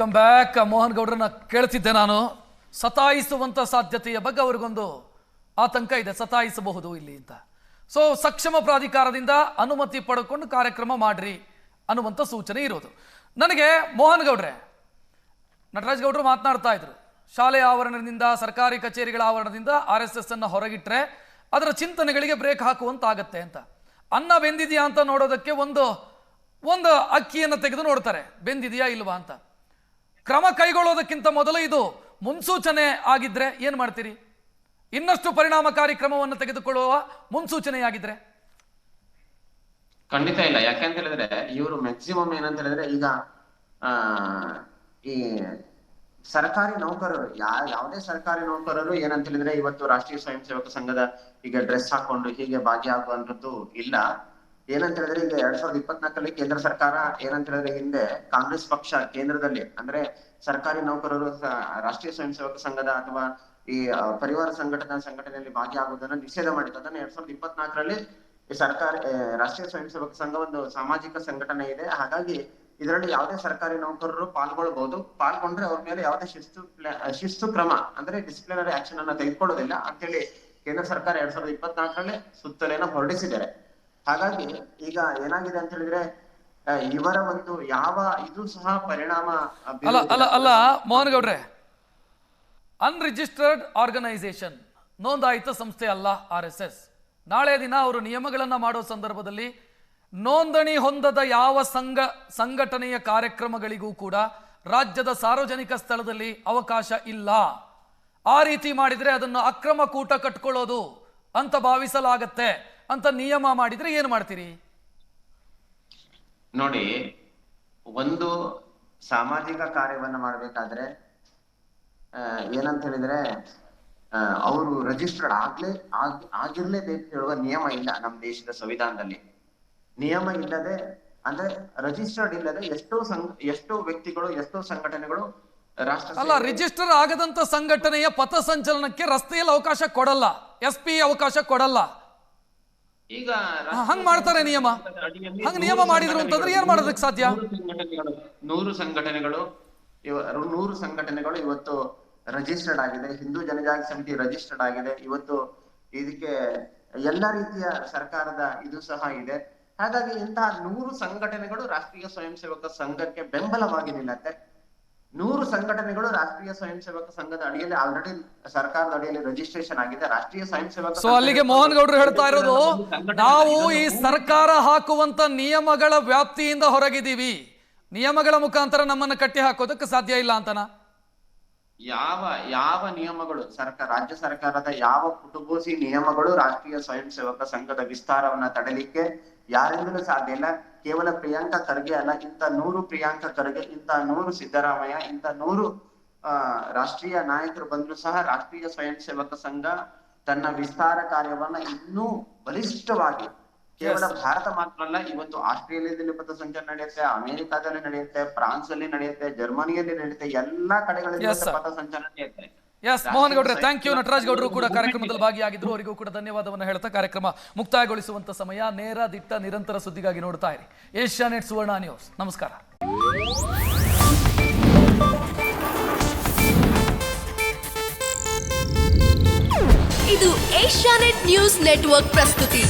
Welcome back. Mohan ಗೌಡ್ರನ್ನ ಕೇಳ್ತಿದ್ದೆ ನಾನು. ಸತಾಯಿಸುವಂತ ಸಾಧ್ಯತೆಯ ಬಗ್ಗೆ ಅವ್ರಿಗೊಂದು ಆತಂಕ ಇದೆ. ಸತಾಯಿಸಬಹುದು ಇಲ್ಲಿ ಅಂತ. ಸೊ ಸಕ್ಷಮ ಪ್ರಾಧಿಕಾರದಿಂದ ಅನುಮತಿ ಪಡ್ಕೊಂಡು ಕಾರ್ಯಕ್ರಮ ಮಾಡ್ರಿ ಅನ್ನುವಂಥ ಸೂಚನೆ ಇರೋದು. ನನಗೆ ಮೋಹನ್ ಗೌಡ್ರೆ, ನಟರಾಜ್ ಗೌಡ್ರು ಮಾತನಾಡ್ತಾ ಇದ್ರು. ಶಾಲೆಯ ಆವರಣದಿಂದ, ಸರ್ಕಾರಿ ಕಚೇರಿಗಳ ಆವರಣದಿಂದ ಆರ್ ಎಸ್ ಎಸ್ ಅನ್ನ ಹೊರಗಿಟ್ರೆ ಅದರ ಚಿಂತನೆಗಳಿಗೆ ಬ್ರೇಕ್ ಹಾಕುವಂತಾಗತ್ತೆ ಅಂತ. ಅನ್ನ ಬೆಂದಿದೆಯಾ ಅಂತ ನೋಡೋದಕ್ಕೆ ಒಂದು ಒಂದು ಅಕ್ಕಿಯನ್ನು ತೆಗೆದು ನೋಡ್ತಾರೆ. ಬೆಂದಿದೆಯಾ ಇಲ್ವಾ ಅಂತ. ಕ್ರಮ ಕೈಗೊಳ್ಳೋದಕ್ಕಿಂತ ಮೊದಲು ಇದು ಮುನ್ಸೂಚನೆ ಆಗಿದ್ರೆ ಏನು ಮಾಡ್ತೀರಿ? ಇನ್ನಷ್ಟು ಪರಿಣಾಮಕಾರಿ ಕ್ರಮವನ್ನು ತೆಗೆದುಕೊಳ್ಳುವ ಮುನ್ಸೂಚನೆಯಾಗಿದ್ರೆ. ಖಂಡಿತ ಇಲ್ಲ. ಯಾಕೆಂತ ಹೇಳಿದ್ರೆ, ಇವರು ಮ್ಯಾಕ್ಸಿಮಮ್ ಏನಂತ ಹೇಳಿದ್ರೆ ಈಗ, ಆ, ಈ ಸರ್ಕಾರಿ ನೌಕರರು, ಯಾ, ಯಾವುದೇ ಸರ್ಕಾರಿ ನೌಕರರು ಏನಂತ ಹೇಳಿದ್ರೆ ಇವತ್ತು ರಾಷ್ಟ್ರೀಯ ಸ್ವಯಂ ಸೇವಕ ಸಂಘದ ಈಗ ಡ್ರೆಸ್ ಹಾಕೊಂಡು ಹೀಗೆ ಭಾಗಿಯಾಗುವಂತದ್ದು ಇಲ್ಲ. ಏನಂತ ಹೇಳಿದ್ರೆ ಈಗ ಎರಡ್ ಸಾವಿರದ ಇಪ್ಪತ್ನಾಲ್ಕರಲ್ಲಿ ಕೇಂದ್ರ ಸರ್ಕಾರ ಏನಂತ ಹೇಳಿದ್ರೆ ಹಿಂದೆ ಕಾಂಗ್ರೆಸ್ ಪಕ್ಷ ಕೇಂದ್ರದಲ್ಲಿ ಅಂದ್ರೆ ಸರ್ಕಾರಿ ನೌಕರರು ರಾಷ್ಟ್ರೀಯ ಸ್ವಯಂ ಸೇವಕ ಸಂಘದ ಅಥವಾ ಈ ಪರಿವಾರ ಸಂಘಟನಾ ಸಂಘಟನೆಯಲ್ಲಿ ಭಾಗಿಯಾಗುವುದನ್ನು ನಿಷೇಧ ಮಾಡಿತ್ತು. ಅದನ್ನ ಎರಡ್ ಸಾವಿರದ ಇಪ್ಪತ್ನಾಲ್ಕರಲ್ಲಿ ಸರ್ಕಾರ ರಾಷ್ಟ್ರೀಯ ಸ್ವಯಂ ಸೇವಕ ಸಂಘ ಒಂದು ಸಾಮಾಜಿಕ ಸಂಘಟನೆ ಇದೆ. ಹಾಗಾಗಿ ಇದರಲ್ಲಿ ಯಾವುದೇ ಸರ್ಕಾರಿ ನೌಕರರು ಪಾಲ್ಗೊಳ್ಬಹುದು ಪಾಲ್ಗೊಂಡ್ರೆ ಅವ್ರ ಮೇಲೆ ಯಾವುದೇ ಶಿಸ್ತು ಶಿಸ್ತು ಕ್ರಮ ಅಂದ್ರೆ ಡಿಸಿಪ್ಲಿನರಿ ಆಕ್ಷನ್ ಅನ್ನ ತೆಗೆದುಕೊಳ್ಳೋದಿಲ್ಲ ಅಂತೇಳಿ ಕೇಂದ್ರ ಸರ್ಕಾರ ಎರಡ್ ಸಾವಿರದ ಇಪ್ಪತ್ನಾಲ್ಕರಲ್ಲಿ ಸುತ್ತಲೇನ ಹೊರಡಿಸಿದ್ದಾರೆ. ಹಾಗಾಗಿ ಈಗ ಏನಾಗಿದೆ ಅಂತ ಹೇಳಿದ್ರೆ ಇವರ ಒಂದು ಯಾವ ಇದು ಸಹ ಪರಿಣಾಮ ಅಲ್ಲ ಅಲ್ಲ ಅಲ್ಲ ಮೋಹನ್ ಗೌಡ್ರೆ ಅನ್ರಿಜಿಸ್ಟರ್ಡ್ ಆರ್ಗನೈಸೇಷನ್ ನೋಂದಾಯಿತ ಸಂಸ್ಥೆ ಅಲ್ಲ ಆರ್ ಎಸ್ ಎಸ್. ನಾಳೆ ದಿನ ಅವರು ನಿಯಮಗಳನ್ನು ಮಾಡೋ ಸಂದರ್ಭದಲ್ಲಿ ನೋಂದಣಿ ಹೊಂದದ ಯಾವ ಸಂಘ, ಸಂಘಟನೆಯ ಕಾರ್ಯಕ್ರಮಗಳಿಗೂ ಕೂಡ ರಾಜ್ಯದ ಸಾರ್ವಜನಿಕ ಸ್ಥಳದಲ್ಲಿ ಅವಕಾಶ ಇಲ್ಲ. ಆ ರೀತಿ ಮಾಡಿದ್ರೆ ಅದನ್ನು ಅಕ್ರಮ ಕೂಟ ಕಟ್ಕೊಳ್ಳೋದು ಅಂತ ಭಾವಿಸಲಾಗತ್ತೆ. ಅಂತ ನಿಯಮ ಮಾಡಿದ್ರೆ ಏನು ಮಾಡ್ತೀರಿ? ನೋಡಿ ಒಂದು ಸಾಮಾಜಿಕ ಕಾರ್ಯವನ್ನ ಮಾಡ್ಬೇಕಾದ್ರೆ ಏನಂತ ಹೇಳಿದ್ರೆ ಅವರು ರಿಜಿಸ್ಟರ್ಡ್ ಆಗ್ಲೇ ಆಗ್ ಆಗಿರ್ಲೇಬೇಕು ಹೇಳುವ ನಿಯಮ ಇಲ್ಲ ನಮ್ಮ ದೇಶದ ಸಂವಿಧಾನದಲ್ಲಿ. ನಿಯಮ ಇಲ್ಲದೆ ಅಂದ್ರೆ ರಿಜಿಸ್ಟರ್ಡ್ ಇಲ್ಲದೆ ಎಷ್ಟೋ ಸಂಘ ಎಷ್ಟೋ ವ್ಯಕ್ತಿಗಳು ಎಷ್ಟೋ ಸಂಘಟನೆಗಳು ರಾಷ್ಟ್ರ ಅಲ್ಲ ರಿಜಿಸ್ಟರ್ ಆಗದಂತ ಸಂಘಟನೆಯ ಪಥಸಂಚಲನಕ್ಕೆ ರಸ್ತೆಯಲ್ಲಿ ಅವಕಾಶ ಕೊಡಲ್ಲ. ಎಸ್ ಪಿ ಅವಕಾಶ ಕೊಡಲ್ಲ. ಈಗ ಹಂಗ್ ಮಾಡ್ತಾರೆ ನಿಯಮ. ಹಂಗ ನಿಯಮ ಮಾಡಿದ್ರು ಅಂತಂದ್ರೆ ಏನ್ ಮಾಡೋದಕ್ಕೆ ಸಾಧ್ಯ? ನೂರು ಸಂಘಟನೆಗಳು ನೂರು ಸಂಘಟನೆಗಳು ಇವ- ನೂರು ಸಂಘಟನೆಗಳು ಇವತ್ತು ರಿಜಿಸ್ಟರ್ಡ್ ಆಗಿದೆ. ಹಿಂದೂ ಜನಜಾಗೃತಿ ಸಮಿತಿ ರಿಜಿಸ್ಟರ್ಡ್ ಆಗಿದೆ. ಇವತ್ತು ಇದಕ್ಕೆ ಎಲ್ಲ ರೀತಿಯ ಸರ್ಕಾರದ ಇದು ಸಹ ಇದೆ. ಹಾಗಾಗಿ ಇಂತಹ ನೂರು ಸಂಘಟನೆಗಳು ರಾಷ್ಟ್ರೀಯ ಸ್ವಯಂ ಸೇವಕ ಸಂಘಕ್ಕೆ ಬೆಂಬಲವಾಗಿ ನಿಲ್ಲತ್ತೆ. ನೂರು ಸಂಘಟನೆಗಳು ರಾಷ್ಟ್ರೀಯ ಸ್ವಯಂ ಸೇವಕ ಸಂಘದ ಅಡಿಯಲ್ಲಿ ಆಲ್ರೆಡಿ ಸರ್ಕಾರದ ಅಡಿಯಲ್ಲಿ ರಿಜಿಸ್ಟ್ರೇಷನ್ ಆಗಿದೆ. ರಾಷ್ಟ್ರೀಯ ಸ್ವಯಂ ಸೇವಕ ಸೊ ಅಲ್ಲಿಗೆ ಮೋಹನ್ ಗೌಡ್ರು ಹೇಳ್ತಾ ಇರೋದು ನಾವು ಈ ಸರ್ಕಾರ ಹಾಕುವಂತ ನಿಯಮಗಳ ವ್ಯಾಪ್ತಿಯಿಂದ ಹೊರಗಿದ್ದೀವಿ. ನಿಯಮಗಳ ಮುಖಾಂತರ ನಮ್ಮನ್ನ ಕಟ್ಟಿ ಹಾಕೋದಕ್ಕೆ ಸಾಧ್ಯ ಇಲ್ಲ ಅಂತನಾ? ಯಾವ ಯಾವ ನಿಯಮಗಳು? ಸರ್ಕಾರ ರಾಜ್ಯ ಸರ್ಕಾರದ ಯಾವ ಕುಟುಂಬಸಿ ನಿಯಮಗಳು ರಾಷ್ಟ್ರೀಯ ಸ್ವಯಂ ಸೇವಕ ಸಂಘದ ವಿಸ್ತಾರವನ್ನ ತಡೆಲಿಕ್ಕೆ ಯಾರಿಂದಲೂ ಸಾಧ್ಯ ಇಲ್ಲ. ಕೇವಲ ಪ್ರಿಯಾಂಕಾ ಖರ್ಗೆ ಅಲ್ಲ ಇಂತ ನೂರು ಪ್ರಿಯಾಂಕಾ ಖರ್ಗೆ ಇಂತ ನೂರು ಸಿದ್ದರಾಮಯ್ಯ ಇಂತ ನೂರು ಆ ರಾಷ್ಟ್ರೀಯ ನಾಯಕರು ಬಂದ್ರು ಸಹ ರಾಷ್ಟ್ರೀಯ ಸ್ವಯಂ ಸೇವಕ ಸಂಘ ತನ್ನ ವಿಸ್ತಾರ ಕಾರ್ಯವನ್ನ ಇನ್ನೂ ಬಲಿಷ್ಠವಾಗಿ ಕೇವಲ ಭಾರತ ಮಾತ್ರ ಅಲ್ಲ ಇವತ್ತು ಆಸ್ಟ್ರೇಲಿಯಾದಲ್ಲಿ ಪಥಸಂಚಲನ ನಡೆಯುತ್ತೆ ಅಮೆರಿಕಾದಲ್ಲಿ ನಡೆಯುತ್ತೆ ಫ್ರಾನ್ಸ್ ಅಲ್ಲಿ ನಡೆಯುತ್ತೆ ಜರ್ಮನಿಯಲ್ಲಿ ನಡೆಯುತ್ತೆ ಎಲ್ಲಾ ಕಡೆಗಳಲ್ಲಿ. ಪಥಸಂಚಲನ ನಡೆಯುತ್ತೆ. ಎಸ್ ಮೋಹನ್ ಗೌಡ್ರೆ ಥ್ಯಾಂಕ್ ಯು ನಟರಾಜ್ ಗೌಡರು ಕೂಡ ಕಾರ್ಯಕ್ರಮದಲ್ಲಿ ಭಾಗಿಯಾಗಿದ್ರು. ಅವರಿಗೂ ಕೂಡ ಧನ್ಯವಾದವನ್ನು ಹೇಳ್ತಾ ಕಾರ್ಯಕ್ರಮ ಮುಕ್ತಾಯಗೊಳಿಸುವಂತ ಸಮಯ. ನೇರ ದಿಟ್ಟ ನಿರಂತರ ಸುದ್ದಿಗಾಗಿ ನೋಡ್ತಾ ಇರಿ. ಏಷ್ಯಾನೆಟ್ ಸುವರ್ಣ ನ್ಯೂಸ್. ನಮಸ್ಕಾರ. ಇದು ಏಷ್ಯಾನೆಟ್ ನ್ಯೂಸ್ ನೆಟ್ವರ್ಕ್ ಪ್ರಸ್ತುತಿ.